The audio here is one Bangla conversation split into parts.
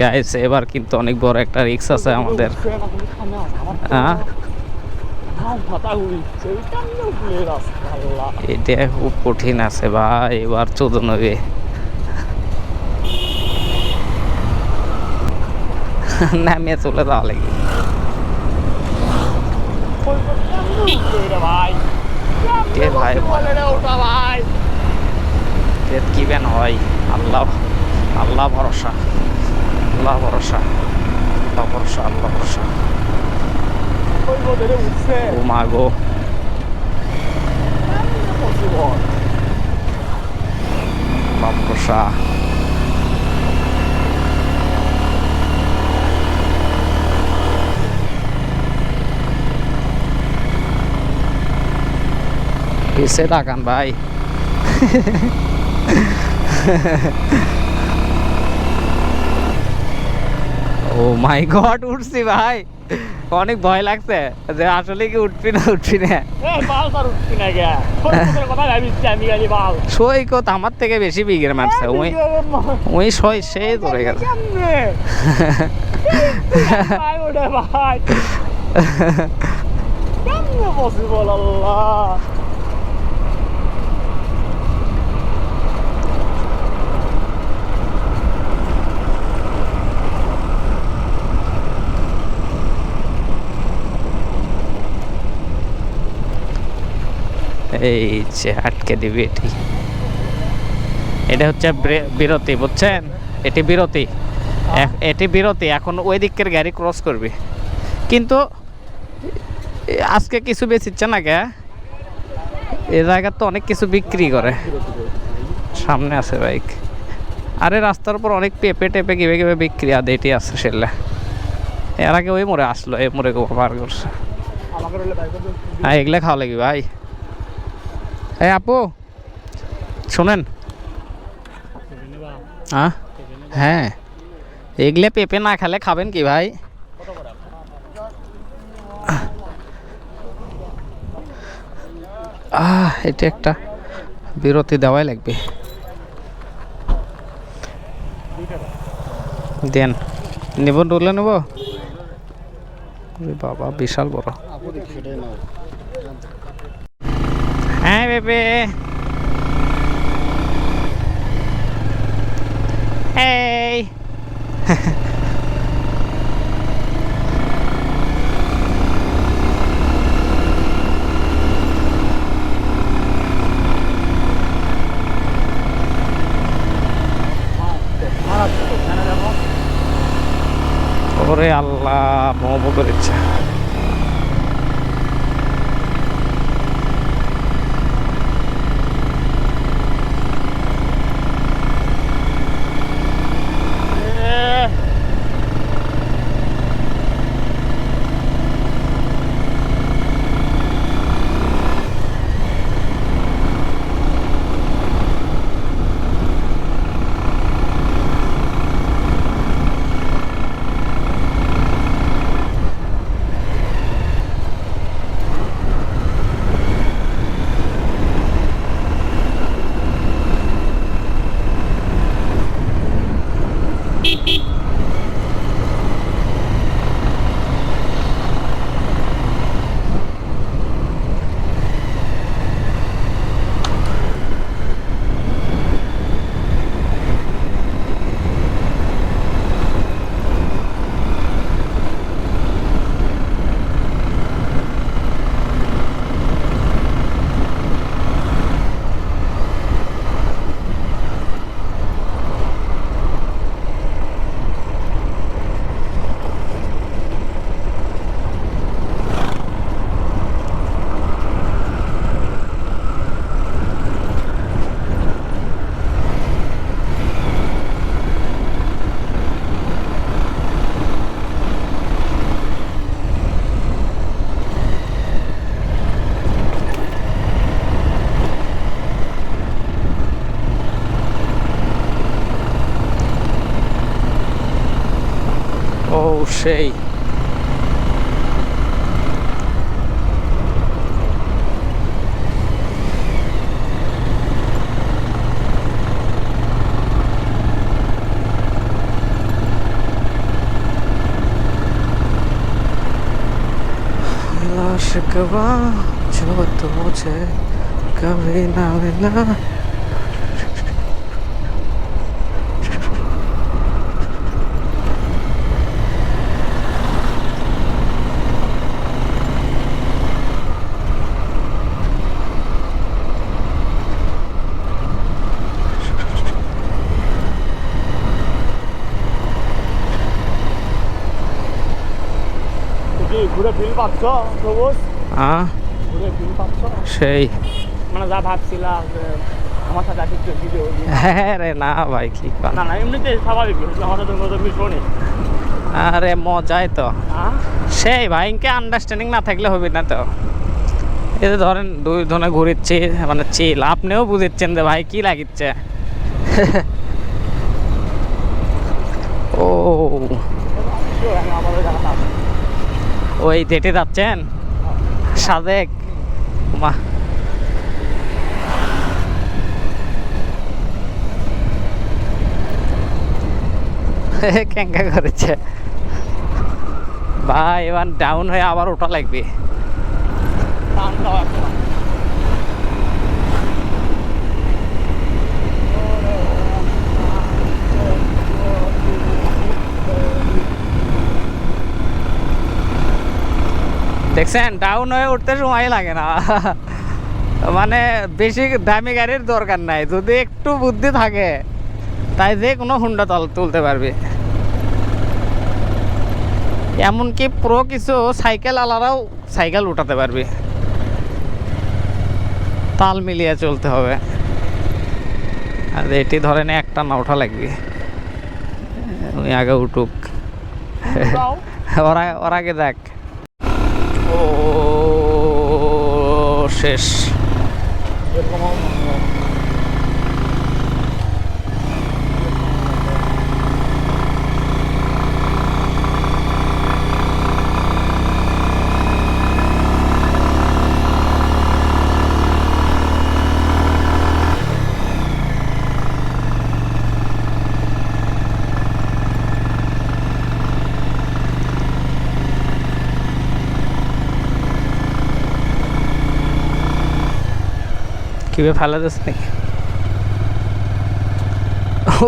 গাইস এবার কিন্তু অনেক বড় একটা রিক্স আছে আমাদের। হ্যাঁ? এটা খুব কঠিন আছে ভাই, এবার চোদ্দ নবে। নামিয়ে চলে যাওয়া লাগে ভাই? কি বেন হয়? আল্লাহ আল্লাহ ভরসা। আল্লাহ ভরসা আল্লাহ ভরসা আল্লাহ ভরসা ও মা গো আল্লাহ ভরসা পিছে তাকান ভাই ও মাই গড উঠছি ভাই। অনেক ভয় লাগছে যে আসলে কি উঠবি না উঠবি না। সৈকত আমার থেকে বেশি বিঘের মারছে। ওই ওই সই সে ধরে গেছে পসিবল এই যে আটকে দিবি এটি। এটা হচ্ছে বিরতি বুঝছেন? এটি বিরতি। এটি বিরতি। এখন ওই দিকের গাড়ি ক্রস করবে। কিন্তু আজকে কিছু বেচিচ্ছে না কে? এ জায়গা তো অনেক কিছু বিক্রি করে। সামনে আছে বাইক। আরে রাস্তার উপর অনেক পেঁপে টেপে কীভাবে কীভাবে বিক্রি আদে এটি আছে সেলে। এর আগে ওই মোড়ে আসলো এই মোড়ে পার করছে হ্যাঁ এগুলা খাওয়া লাগবে ভাই। এই আপু, শোনেন। হ্যাঁ হ্যাঁ। এগুলো পেঁপে না খেলে খাবেন কি ভাই? আহ, এটা একটা বিরতি দেওয়াই লাগবে। দেন, নেব ডলে নেব? বাবা, বিশাল বড়। হ্যাঁ বেবে। এই। ওরে আল্লাহ মোমো করেছে achei. Relaxa, cavalo. Tchau, tchau, tchau. Cavei na lenda. ঘুরে ফিল পাচ্ছ সবুজ আহ ঘুরে ফিল পাচ্ছ? সেই। মানে যা ভাবছিলাম আমার সাথে ভিডিও হ্যাঁ রে না ভাই কি না না এমনিতে স্বাভাবিক আমার সাথে আরে মজাই তো। হ্যাঁ সেই ভাইকে আন্ডারস্ট্যান্ডিং না থাকলে হবে না তো। এই যে ধরেন দুই ধরনের ঘুরিচ্ছে মানে চিল আপনিও বুঝেছেন যে ভাই কি লাগিচ্ছে। ও। ওই ডেটে যাচ্ছেন? সাদেক মা। ক্যাঙ্কা করেছে। ভাই এবার ডাউন হয়ে আবার ওটা লাগবে টান দেওয়া আছে না। দেখছেন ডাউন হয়ে উঠতে সময় লাগে না। মানে বেশি দামি গাড়ির দরকার নাই যদি একটু বুদ্ধি থাকে তাই যে কোনো হুন্ডা তল তুলতে পারবে। এমনকি প্রো কিছু সাইকেল আলারাও সাইকেল উঠাতে পারবে। তাল মিলিয়ে চলতে হবে। আর এটি ধরেন একটা না ওঠা লাগবে। আগে উঠুক। ওরা ওর আগে দেখ শেষ এরকম আমার- কীভাবে ফেলা যাচ্ছে নাকি?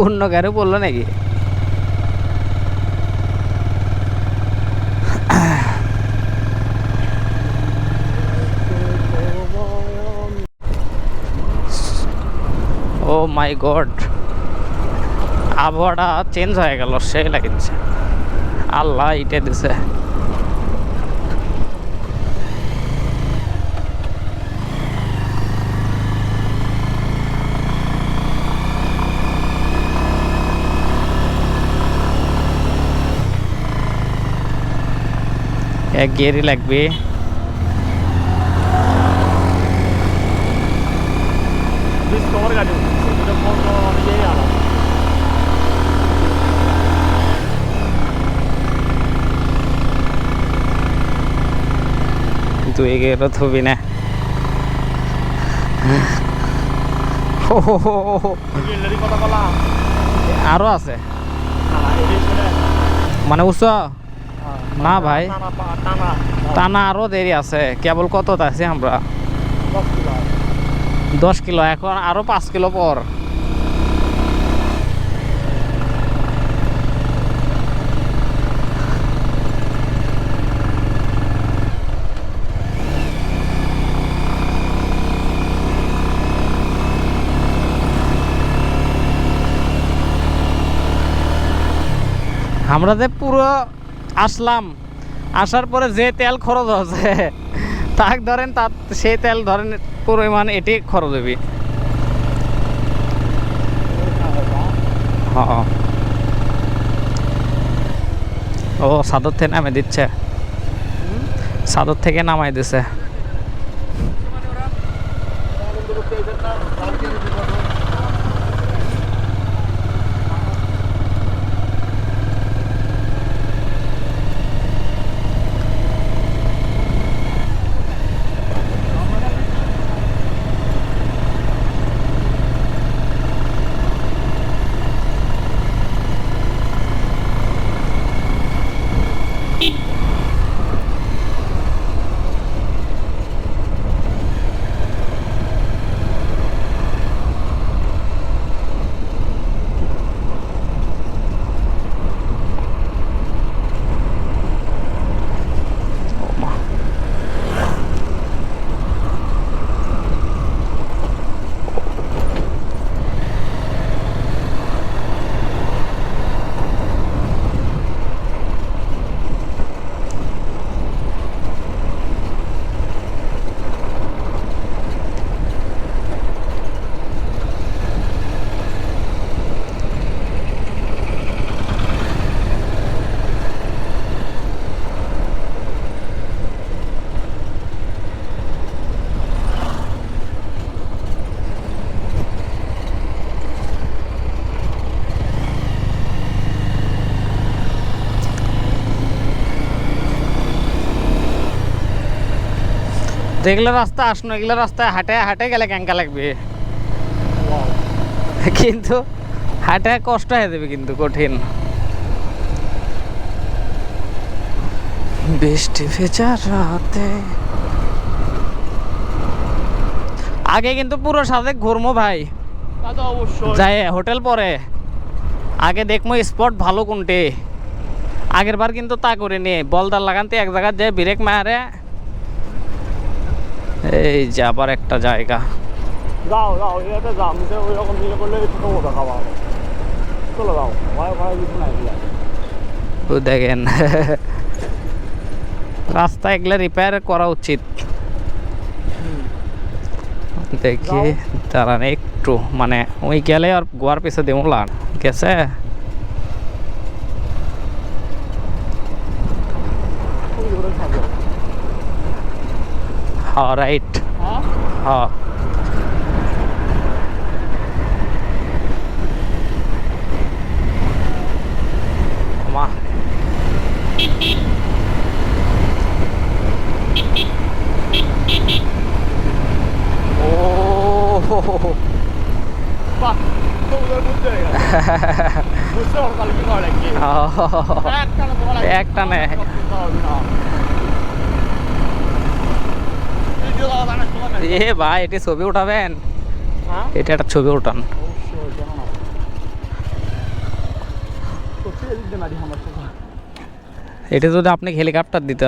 অন্য গাড়ি পড়ল নাকি? ও মাই গড আবহাওয়াটা চেঞ্জ হয়ে গেল সেই লাগিচ্ছে আল্লাহ ইটে দিছে। এক গিয়ারই লাগবে। এই গিয়ারও থবি না। আরও আছে। মানে উচ্চ না ভাই। টানা আরও দেরি আছে। কেবল কত আছে আমরা? দশ কিলো, এখন আরও পাঁচ কিলো পর। আমরা যে পুরো আসলাম। আসার পরে যে তেল খরচ হচ্ছে, তাক ধরেন তার সেই তেল ধরেন পরিমাণ এটি খরচ হবে ও সাদর থেকে নামে দিচ্ছে। সাদর থেকে নামাই দিছে। যেগুলো রাস্তা আসনো এগুলো রাস্তায় হাঁটে হাঁটে গেলে ক্যাঙ্কা লাগবে। কিন্তু হাঁটে কষ্ট হয়ে যাবে কিন্তু কঠিন। বৃষ্টি ভেজা রাতে। আগে কিন্তু পুরো সাথে ঘুরমো ভাই। অবশ্যই। যাই হোটেল পরে। আগে দেখব স্পট ভালো কোনটি। আগের বার কিন্তু তা করে নিয়ে বলদার লাগানতে এক জায়গায় যে ব্রেক মারে এই যে আবার একটা জায়গা। যাও যাও এটাতে যাও ওই রকম করলে ছোটো মতো খাওয়া হবে। চলো যাও ভয় ভয় কিছু নাই দেখেন। রাস্তা এগুলো রিপেয়ার করা উচিত। দেখি দাঁড়ান একটু মানে ওই গেলে আর গোয়ার পিছে দেবো লান গেছে খুবই দূরে থাকো হ্যাঁ রাইট হ্যাঁ মা ও একটানে তোমার লাগবে। একটানে। সব চিন্তা হবে না। ভিডিও দেওয়া যায় না, তোমার নাই। এ ভাই এটি ছবি উঠাবেন হ্যাঁ? এটা একটা ছবি উঠান। এটা যদি আপনি হেলিকপ্টার দিতে